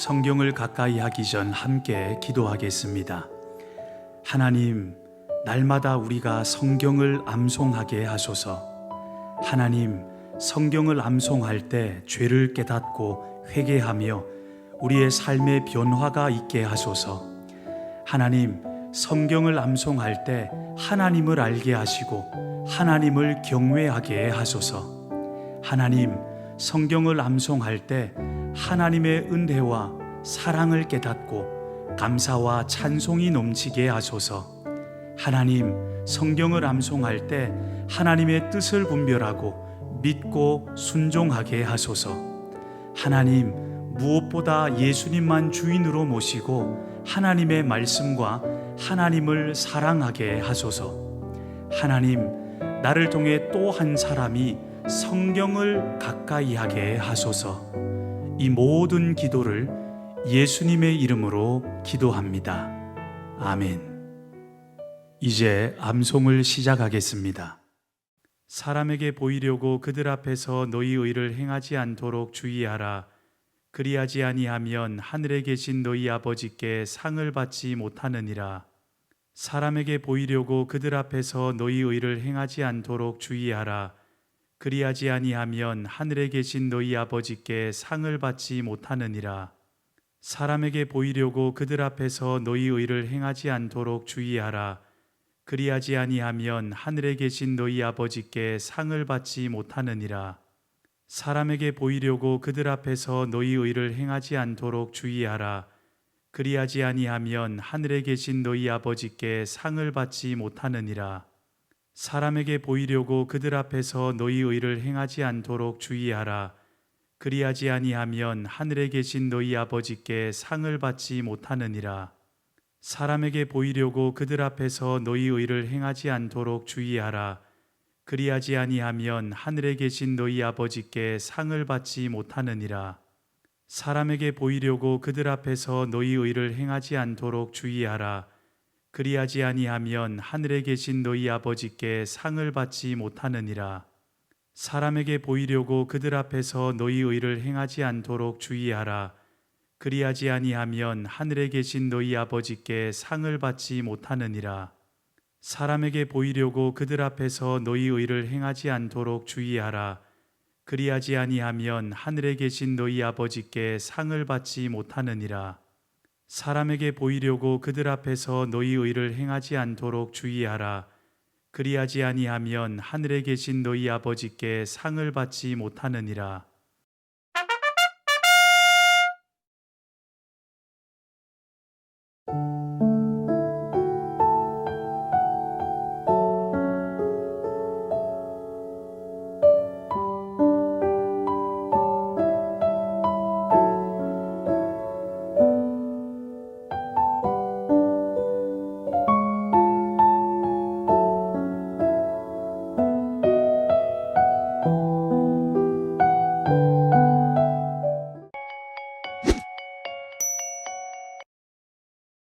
성경을 가까이 하기 전 함께 기도하겠습니다. 하나님, 날마다 우리가 성경을 암송하게 하소서. 하나님, 성경을 암송할 때 죄를 깨닫고 회개하며 우리의 삶의 변화가 있게 하소서. 하나님, 성경을 암송할 때 하나님을 알게 하시고 하나님을 경외하게 하소서. 하나님, 성경을 암송할 때 하나님의 은혜와 사랑을 깨닫고 감사와 찬송이 넘치게 하소서. 하나님, 성경을 암송할 때 하나님의 뜻을 분별하고 믿고 순종하게 하소서. 하나님, 무엇보다 예수님만 주인으로 모시고 하나님의 말씀과 하나님을 사랑하게 하소서. 하나님, 나를 통해 또 한 사람이 성경을 가까이 하게 하소서. 이 모든 기도를 예수님의 이름으로 기도합니다. 아멘. 이제 암송을 시작하겠습니다. 사람에게 보이려고 그들 앞에서 너희 의를 행하지 않도록 주의하라. 그리하지 아니하면 하늘에 계신 너희 아버지께 상을 받지 못하느니라. 사람에게 보이려고 그들 앞에서 너희 의를 행하지 않도록 주의하라. 그리하지 아니하면 하늘에 계신 너희 아버지께 상을 받지 못하느니라. 사람에게 보이려고 그들 앞에서 너희 의를 행하지 않도록 주의하라. 그리하지 아니하면 하늘에 계신 너희 아버지께 상을 받지 못하느니라. 사람에게 보이려고 그들 앞에서 너희 의를 행하지 않도록 주의하라. 그리하지 아니하면 하늘에 계신 너희 아버지께 상을 받지 못하느니라. 사람에게 보이려고 그들 앞에서 너희 의를 행하지 않도록 주의하라. 그리하지 아니하면 하늘에 계신 너희 아버지께 상을 받지 못하느니라. 사람에게 보이려고 그들 앞에서 너희 의를 행하지 않도록 주의하라. 그리하지 아니하면 하늘에 계신 너희 아버지께 상을 받지 못하느니라. 사람에게 보이려고 그들 앞에서 너희 의를 행하지 않도록 주의하라. 그리하지 아니하면 하늘에 계신 너희 아버지께 상을 받지 못하느니라. 사람에게 보이려고 그들 앞에서 너희 의를 행하지 않도록 주의하라. 그리하지 아니하면 하늘에 계신 너희 아버지께 상을 받지 못하느니라. 사람에게 보이려고 그들 앞에서 너희 의를 행하지 않도록 주의하라. 그리하지 아니하면 하늘에 계신 너희 아버지께 상을 받지 못하느니라. 사람에게 보이려고 그들 앞에서 너희 의를 행하지 않도록 주의하라. 그리하지 아니하면 하늘에 계신 너희 아버지께 상을 받지 못하느니라.